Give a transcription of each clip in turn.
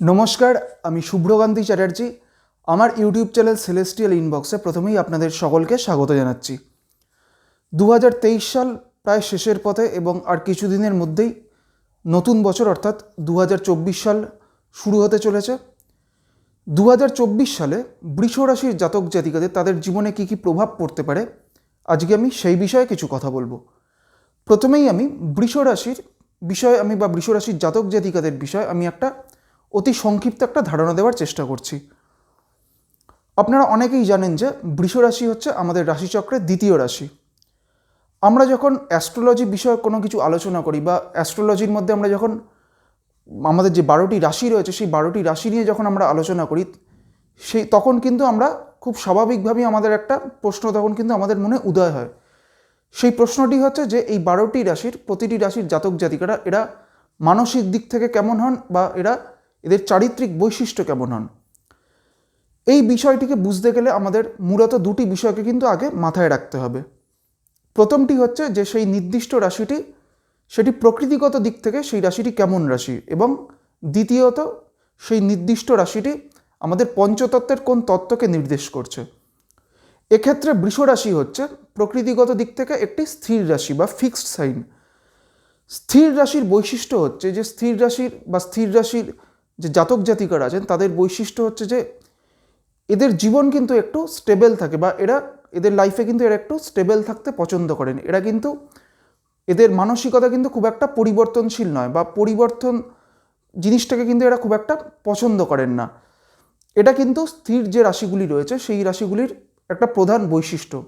নমস্কার, আমি শুভ্রকান্তি চ্যাটার্জি। আমার ইউটিউব চ্যানেল সেলেস্টিয়াল ইনবক্সে প্রথমেই আপনাদের সকলকে স্বাগত জানাচ্ছি। দু হাজার তেইশ সাল প্রায় শেষের পথে এবং আর কিছুদিনের মধ্যেই নতুন বছর অর্থাৎ দু হাজার চব্বিশ সাল শুরু হতে চলেছে। দু হাজার চব্বিশ সালে বৃষ রাশির জাতক জাতিকাদের তাদের জীবনে কী কী প্রভাব পড়তে পারে, আজকে আমি সেই বিষয়ে কিছু কথা বলব। প্রথমেই আমি বৃষ রাশির বিষয়ে আমি বা বৃষ রাশির জাতক জাতিকাদের বিষয়ে আমি একটা অতি সংক্ষিপ্ত একটা ধারণা দেওয়ার চেষ্টা করছি। আপনারা অনেকেই জানেন যে বৃষ রাশি হচ্ছে আমাদের রাশিচক্রের দ্বিতীয় রাশি। আমরা যখন অ্যাস্ট্রোলজি বিষয়ে কোনো কিছু আলোচনা করি বা অ্যাস্ট্রোলজির মধ্যে আমরা যখন আমাদের যে বারোটি রাশি রয়েছে, সেই বারোটি রাশি নিয়ে যখন আমরা আলোচনা করি, সেই তখন কিন্তু আমরা খুব স্বাভাবিকভাবেই আমাদের একটা প্রশ্ন তখন কিন্তু আমাদের মনে উদয় হয়। সেই প্রশ্নটি হচ্ছে যে এই বারোটি রাশির প্রতিটি রাশির জাতক জাতিকারা এরা মানসিক দিক থেকে কেমন হন বা এরা এদের চারিত্রিক বৈশিষ্ট্য কেমন হন? এই বিষয়টিকে বুঝতে গেলে আমাদের মূলত দুটি বিষয়কে কিন্তু আগে মাথায় রাখতে হবে। প্রথমটি হচ্ছে যে সেই নির্দিষ্ট রাশিটি, সেটি প্রকৃতিগত দিক থেকে সেই রাশিটি কেমন রাশি এবং দ্বিতীয়ত সেই নির্দিষ্ট রাশিটি আমাদের পঞ্চতত্ত্বের কোন তত্ত্বকে নির্দেশ করছে। এক্ষেত্রে বৃষ রাশি হচ্ছে প্রকৃতিগত দিক থেকে একটি স্থির রাশি বা ফিক্সড সাইন। স্থির রাশির বৈশিষ্ট্য হচ্ছে যে স্থির রাশির বা স্থির রাশির যে জাতক জাতিকারা আছেন, তাদের বৈশিষ্ট্য হচ্ছে যে এদের জীবন কিন্তু একটু স্টেবল থাকে বা এরা, এদের লাইফে কিন্তু এরা একটু স্টেবল থাকতে পছন্দ করেন। এরা কিন্তু, এদের মানসিকতা কিন্তু খুব একটা পরিবর্তনশীল নয় বা পরিবর্তন, জিনিসটাকে কিন্তু এরা খুব একটা পছন্দ করেন না। এটা কিন্তু স্থির যে রাশিগুলি রয়েছে, সেই রাশিগুলির একটা প্রধান বৈশিষ্ট্য।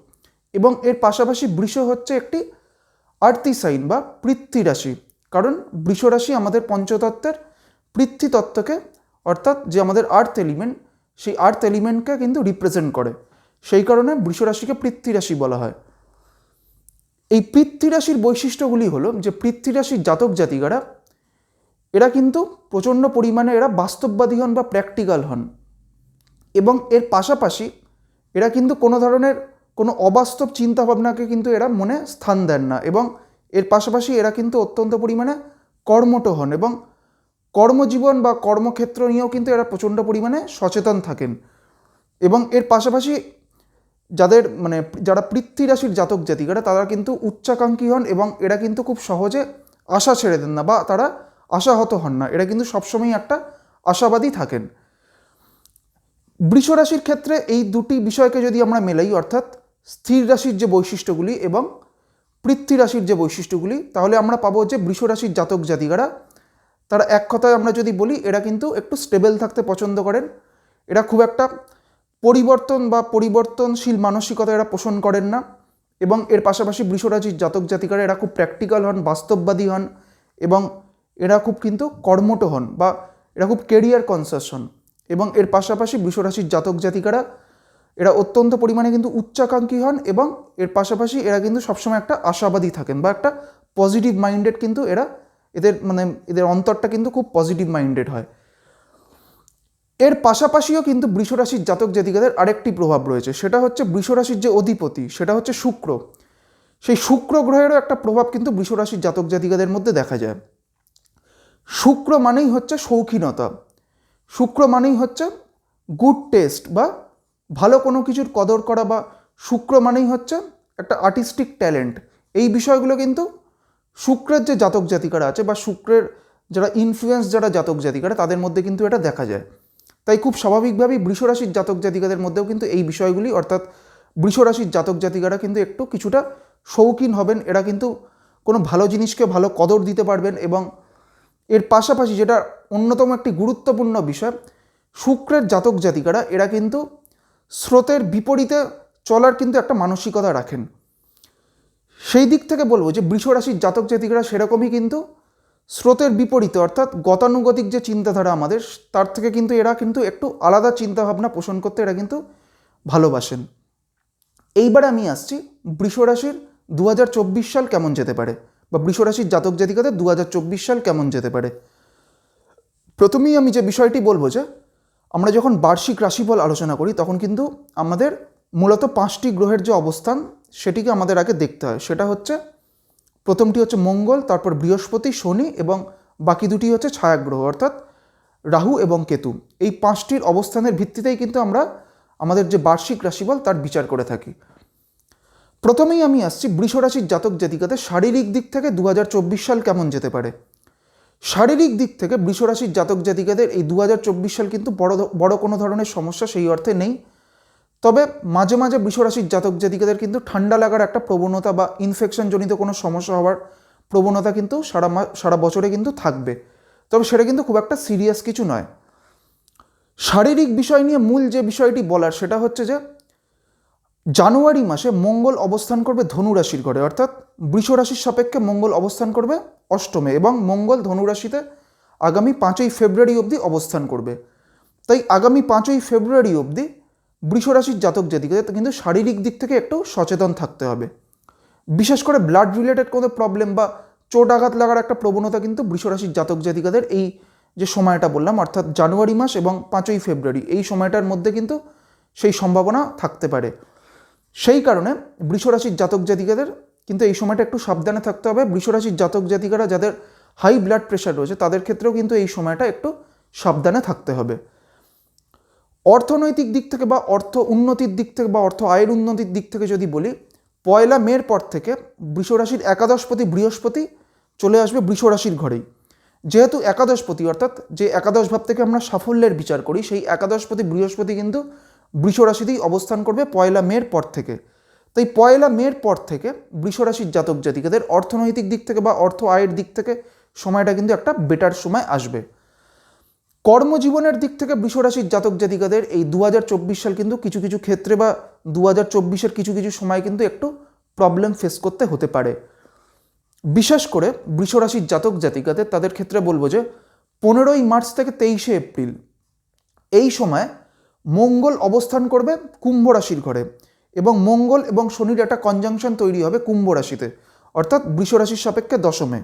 এবং এর পাশাপাশি বৃষ হচ্ছে একটি আর্তি সাইন বা পৃথ্বী রাশি। কারণ বৃষ রাশি আমাদের পঞ্চতত্ত্বের পৃথ্বী তত্ত্বকে, অর্থাৎ যে আমাদের আর্থ এলিমেন্ট সেই আর্থ এলিমেন্টকে কিন্তু রিপ্রেজেন্ট করে। সেই কারণে বৃষ রাশিকে পৃথ্বী রাশি বলা হয়। এই পৃথ্বী রাশির বৈশিষ্ট্যগুলি হলো যে পৃথ্বী রাশির জাতক জাতিকারা, এরা কিন্তু প্রচণ্ড পরিমাণে এরা বাস্তববাদী হন বা প্র্যাকটিক্যাল হন। এবং এর পাশাপাশি এরা কিন্তু কোনো ধরনের কোনো অবাস্তব চিন্তাভাবনাকে কিন্তু এরা মনে স্থান দেন না। এবং এর পাশাপাশি এরা কিন্তু অত্যন্ত পরিমাণে কর্মঠ হন এবং কর্মজীবন বা কর্মক্ষেত্র নিয়েও কিন্তু এরা প্রচণ্ড পরিমাণে সচেতন থাকেন। এবং এর পাশাপাশি যাদের মানে যারা পৃথ্বী রাশির জাতক জাতিকারা তারা কিন্তু উচ্চাকাঙ্ক্ষী হন এবং এরা কিন্তু খুব সহজে আশা ছেড়ে দেন না বা তারা আশাহত হন না। এরা কিন্তু সবসময় একটা আশাবাদী থাকেন। বৃষ রাশির ক্ষেত্রে এই দুটি বিষয়কে যদি আমরা মেলাই, অর্থাৎ স্থির রাশির যে বৈশিষ্ট্যগুলি এবং পৃথ্বী রাশির যে বৈশিষ্ট্যগুলি, তাহলে আমরা পাবো যে বৃষ রাশির জাতক জাতিকারা তারা এক কথায় আমরা যদি বলি, এরা কিন্তু একটু স্টেবল থাকতে পছন্দ করেন। এরা খুব একটা পরিবর্তন বা পরিবর্তনশীল মানসিকতা এরা পোষণ করেন না এবং এর পাশাপাশি বৃষরাশির জাতক জাতিকারা এরা খুব প্র্যাকটিক্যাল হন, বাস্তববাদী হন এবং এরা খুব কিন্তু কর্মঠ হন বা এরা খুব কেরিয়ার কনসাস হন এবং এর পাশাপাশি বৃষরাশির জাতক জাতিকারা এরা অত্যন্ত পরিমাণে কিন্তু উচ্চাকাঙ্ক্ষী হন এবং এর পাশাপাশি এরা কিন্তু সবসময় একটা আশাবাদী থাকেন বা একটা পজিটিভ মাইন্ডেড কিন্তু এরা এদের মানে এদের অন্তরটা কিন্তু খুব পজিটিভ মাইন্ডেড হয়। এর পাশাপাশিও কিন্তু বৃষরাশির জাতক জাতিকাদের আরেকটি প্রভাব রয়েছে, সেটা হচ্ছে বৃষরাশির যে অধিপতি, সেটা হচ্ছে শুক্র। সেই শুক্র গ্রহেরও একটা প্রভাব কিন্তু বৃষরাশির জাতক জাতিকাদের মধ্যে দেখা যায়। শুক্র মানেই হচ্ছে শৌখিনতা। শুক্র মানেই হচ্ছে গুড টেস্ট বা ভালো কোনো কিছুর কদর করা বা শুক্র মানেই হচ্ছে একটা আর্টিস্টিক ট্যালেন্ট এই বিষয়গুলো কিন্তু শুক্রের যে জাতক জাতিকারা আছে বা শুক্রের যারা ইনফ্লুয়েন্স যারা জাতক জাতিকারা, তাদের মধ্যে কিন্তু এটা দেখা যায়। তাই খুব স্বাভাবিকভাবেই বৃষরাশির জাতক জাতিকাদের মধ্যেও কিন্তু এই বিষয়গুলি, অর্থাৎ বৃষরাশির জাতক জাতিকারা কিন্তু একটু কিছুটা শৌখিন হবেন। এরা কিন্তু কোনো ভালো জিনিসকে ভালো কদর দিতে পারবেন এবং এর পাশাপাশি যেটা অন্যতম একটি গুরুত্বপূর্ণ বিষয়, শুক্রের জাতক জাতিকারা, এরা কিন্তু স্রোতের বিপরীতে চলার কিন্তু একটা মানসিকতা রাখেন। সেই দিক থেকে বলব যে বৃষরাশির জাতক জাতিকারা সেরকমই কিন্তু স্রোতের বিপরীতে, অর্থাৎ গতানুগতিক যে চিন্তাধারা আমাদের, তার থেকে কিন্তু এরা কিন্তু একটু আলাদা চিন্তাভাবনা পোষণ করতে এরা কিন্তু ভালোবাসেন। এইবার আমি আসছি বৃষরাশির দু হাজার চব্বিশ সাল কেমন যেতে পারে? বা বৃষরাশির জাতক জাতিকাদের দু হাজার চব্বিশ সাল কেমন যেতে পারে? প্রথমেই আমি যে বিষয়টি বলব যে, আমরা যখন বার্ষিক রাশিফল আলোচনা করি, তখন কিন্তু আমাদের মূলত পাঁচটি গ্রহের যে অবস্থান সেটিকে আমাদের আগে দেখতে হয়। সেটা হচ্ছে প্রথমটি হচ্ছে মঙ্গল, তারপর বৃহস্পতি, শনি এবং বাকি দুটি হচ্ছে ছায়াগ্রহ, অর্থাৎ রাহু এবং কেতু। এই পাঁচটির অবস্থানের ভিত্তিতেই কিন্তু আমরা আমাদের যে বার্ষিক রাশিফল তার বিচার করে থাকি। প্রথমেই আমি আসছি বৃষরাশির জাতক জাতিকাদের শারীরিক দিক থেকে দু হাজার চব্বিশ সাল কেমন যেতে পারে? শারীরিক দিক থেকে বৃষরাশির জাতক জাতিকাদের এই দু হাজার চব্বিশ সাল কিন্তু বড় বড় কোনো ধরনের সমস্যা সেই অর্থে নেই। তবে মাঝে মাঝে বৃষরাশির জাতক জাতিকাদের কিন্তু ঠান্ডা লাগার একটা প্রবণতা বা ইনফেকশন জনিত কোনো সমস্যা হওয়ার প্রবণতা কিন্তু সারা সারা বছরে কিন্তু থাকবে। তবে সেটা কিন্তু খুব একটা সিরিয়াস কিছু নয়। শারীরিক বিষয় নিয়ে মূল যে বিষয়টি বলার সেটা হচ্ছে যে, জানুয়ারি মাসে মঙ্গল অবস্থান করবে ধনুরাশির ঘরে, অর্থাৎ বৃষ রাশির সাপেক্ষে মঙ্গল অবস্থান করবে অষ্টমে এবং মঙ্গল ধনুরাশিতে আগামী পাঁচই ফেব্রুয়ারি অবধি অবস্থান করবে। তাই আগামী পাঁচই ফেব্রুয়ারি অবধি বৃষ রাশির জাতক জাতিকাদের কিন্তু শারীরিক দিক থেকে একটু সচেতন থাকতে হবে। বিশেষ করে ব্লাড রিলেটেড কোনো প্রবলেম বা চোট আঘাত লাগার একটা প্রবণতা কিন্তু বৃষরাশির জাতক জাতিকাদের এই যে সময়টা বললাম, অর্থাৎ জানুয়ারি মাস এবং পাঁচই ফেব্রুয়ারি, এই সময়টার মধ্যে কিন্তু সেই সম্ভাবনা থাকতে পারে। সেই কারণে বৃষরাশির জাতক জাতিকাদের কিন্তু এই সময়টা একটু সাবধানে থাকতে হবে। বৃষরাশির জাতক জাতিকারা যাদের হাই ব্লাড প্রেশার রয়েছে, তাদের ক্ষেত্রেও কিন্তু এই সময়টা একটু সাবধানে থাকতে হবে। অর্থনৈতিক দিক থেকে বা অর্থ উন্নতির দিক থেকে বা অর্থ আয়ের উন্নতির দিক থেকে যদি বলি, পয়লা মের পর থেকে বৃষরাশির একাদশপতি বৃহস্পতি চলে আসবে বৃষরাশির ঘরেই। যেহেতু একাদশপতি অর্থাৎ যে একাদশ ভাব থেকে আমরা সাফল্যের বিচার করি, সেই একাদশপতি বৃহস্পতি কিন্তু বৃষরাশিতেই অবস্থান করবে পয়লা মের পর থেকে। তাই পয়লা মের পর থেকে বৃষরাশির জাতক জাতিকাদের অর্থনৈতিক দিক থেকে বা অর্থ আয়ের দিক থেকে সময়টা কিন্তু একটা বেটার সময় আসবে। কর্মজীবনের দিক থেকে বৃষরাশির জাতক জাতিকাদের এই দু হাজার চব্বিশ সাল কিন্তু কিছু কিছু ক্ষেত্রে বা দু হাজার কিছু কিছু সময় কিন্তু একটু প্রবলেম ফেস করতে হতে পারে। বিশেষ করে বৃষরাশির জাতক জাতিকাদের, তাদের ক্ষেত্রে বলব যে পনেরোই মার্চ থেকে তেইশে এপ্রিল, এই সময় মঙ্গল অবস্থান করবে কুম্ভ রাশির ঘরে এবং মঙ্গল এবং শনির একটা কনজাংশন তৈরি হবে কুম্ভ রাশিতে, অর্থাৎ বৃষরাশির সাপেক্ষে দশমে,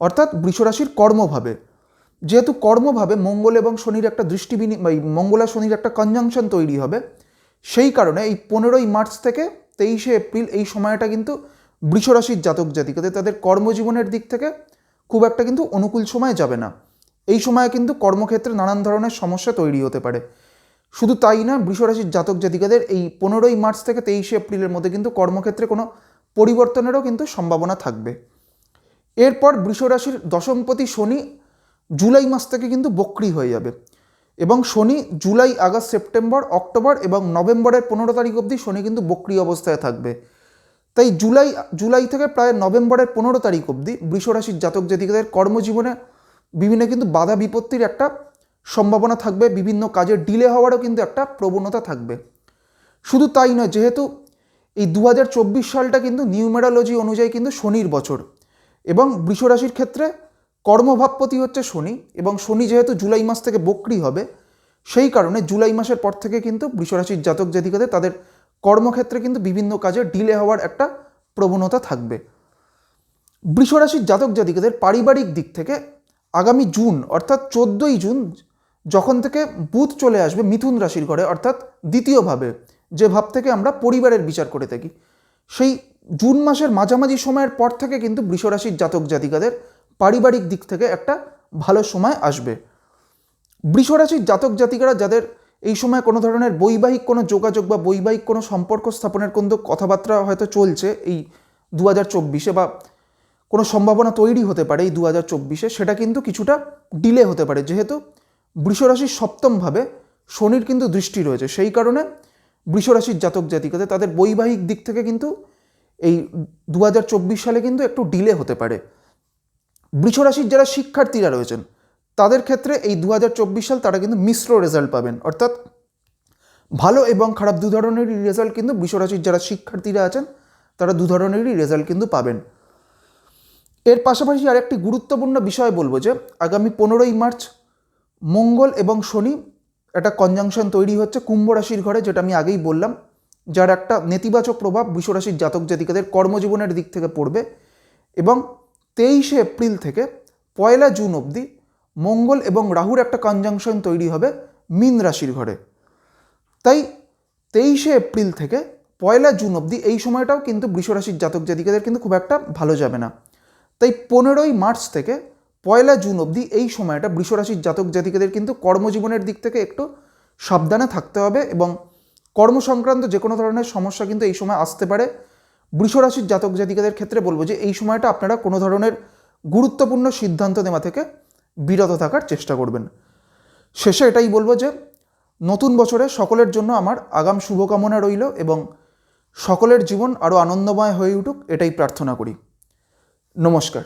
অর্থাৎ বৃষরাশির কর্মভাবে। যেহেতু কর্মভাবে মঙ্গল এবং শনির একটা দৃষ্টি বিনিময় মঙ্গল আর শনির একটা কনজাংশন তৈরি হবে, সেই কারণে এই পনেরোই মার্চ থেকে তেইশে এপ্রিল এই সময়টা কিন্তু বৃষরাশির জাতক জাতিকাদের, তাদের কর্মজীবনের দিক থেকে খুব একটা কিন্তু অনুকূল সময় যাবে না। এই সময়ে কিন্তু কর্মক্ষেত্রে নানান ধরনের সমস্যা তৈরি হতে পারে। শুধু তাই না, বৃষরাশির জাতক জাতিকাদের এই পনেরোই মার্চ থেকে তেইশে এপ্রিলের মধ্যে কিন্তু কর্মক্ষেত্রে কোনো পরিবর্তনেরও কিন্তু সম্ভাবনা থাকবে। এরপর বৃষরাশির দশমপতি শনি জুলাই মাস থেকে কিন্তু বক্রি হয়ে যাবে। এবং শনি জুলাই, আগস্ট, সেপ্টেম্বর, অক্টোবর এবং নভেম্বরের পনেরো তারিখ অবধি শনি কিন্তু বক্রি অবস্থায় থাকবে। তাই জুলাই জুলাই থেকে প্রায় নভেম্বরের পনেরো তারিখ অবধি বৃষরাশির জাতক জাতিকাদের কর্মজীবনে বিভিন্ন কিন্তু বাধা বিপত্তির একটা সম্ভাবনা থাকবে। বিভিন্ন কাজের ডিলে হওয়ারও কিন্তু একটা প্রবণতা থাকবে। শুধু তাই নয়, যেহেতু এই দু হাজার চব্বিশ সালটা কিন্তু নিউমেরোলজি অনুযায়ী কিন্তু শনির বছর এবং বৃষরাশির ক্ষেত্রে কর্মভাবপতি হচ্ছে শনি এবং শনি যেহেতু জুলাই মাস থেকে বক্রি হবে, সেই কারণে জুলাই মাসের পর থেকে কিন্তু বৃষরাশির জাতক জাতিকাদের তাদের কর্মক্ষেত্রে কিন্তু বিভিন্ন কাজে ডিলে হওয়ার একটা প্রবণতা থাকবে। বৃষরাশির জাতক জাতিকাদের পারিবারিক দিক থেকে আগামী জুন অর্থাৎ চোদ্দোই জুন যখন থেকে বুধ চলে আসবে মিথুন রাশির ঘরে অর্থাৎ দ্বিতীয়ভাবে, যে ভাব থেকে আমরা পরিবারের বিচার করে থাকি। সেই জুন মাসের মাঝামাঝি সময়ের পর থেকে কিন্তু বৃষরাশির জাতক জাতিকাদের পারিবারিক দিক থেকে একটা ভালো সময় আসবে। বৃষরাশির জাতক জাতিকারা যাদের এই সময় কোনো ধরনের বৈবাহিক কোনো যোগাযোগ বা বৈবাহিক কোনো সম্পর্ক স্থাপনের কোনো কথাবার্তা হয়তো চলছে এই দু হাজার চব্বিশে বা কোনো সম্ভাবনা তৈরি হতে পারে এই দু হাজার চব্বিশে, সেটা কিন্তু কিছুটা ডিলে হতে পারে। যেহেতু বৃষরাশির সপ্তমভাবে শনির কিন্তু দৃষ্টি রয়েছে, সেই কারণে বৃষরাশির জাতক জাতিকাদের তাদের বৈবাহিক দিক থেকে কিন্তু এই দু হাজার চব্বিশ সালে কিন্তু একটু ডিলে হতে পারে। বৃষরাশির যারা শিক্ষার্থীরা রয়েছেন, তাদের ক্ষেত্রে এই দু হাজার চব্বিশ সাল তারা কিন্তু মিশ্র রেজাল্ট পাবেন। অর্থাৎ ভালো এবং খারাপ দু ধরনেরই রেজাল্ট কিন্তু বৃষরাশির যারা শিক্ষার্থীরা আছেন, তারা দু ধরনেরই রেজাল্ট কিন্তু পাবেন। এর পাশাপাশি আরেকটি গুরুত্বপূর্ণ বিষয় বলব যে, আগামী পনেরোই মার্চ, মঙ্গল এবং শনি একটা কনজাংশন তৈরি হচ্ছে কুম্ভ রাশির ঘরে, যেটা আমি আগেই বললাম, যার একটা নেতিবাচক প্রভাব বিশ্বরাশির জাতক জাতিকাদের কর্মজীবনের দিক থেকে পড়বে এবং তেইশে এপ্রিল থেকে পয়লা জুন অবধি মঙ্গল এবং রাহুর একটা কনজাংশন তৈরি হবে মীন রাশির ঘরে। তাই তেইশে এপ্রিল থেকে পয়লা জুন অবধি এই সময়টাও কিন্তু বৃষরাশির জাতক জাতিকাদের কিন্তু খুব একটা ভালো যাবে না। তাই পনেরোই মার্চ থেকে পয়লা জুন অবধি এই সময়টা বৃষরাশির জাতক জাতিকাদের কিন্তু কর্মজীবনের দিক থেকে একটু সাবধানে থাকতে হবে এবং কর্ম সংক্রান্ত যে কোনো ধরনের সমস্যা কিন্তু এই সময় আসতে পারে। বৃষরাশির জাতক জাতিকাদের ক্ষেত্রে বলব যে এই সময়টা আপনারা কোনো ধরনের গুরুত্বপূর্ণ সিদ্ধান্ত নেওয়া থেকে বিরত থাকার চেষ্টা করবেন। শেষে এটাই বলব যে নতুন বছরে সকলের জন্য আমার আগাম শুভকামনা রইল এবং সকলের জীবন আরও আনন্দময় হয়ে উঠুক, এটাই প্রার্থনা করি। নমস্কার।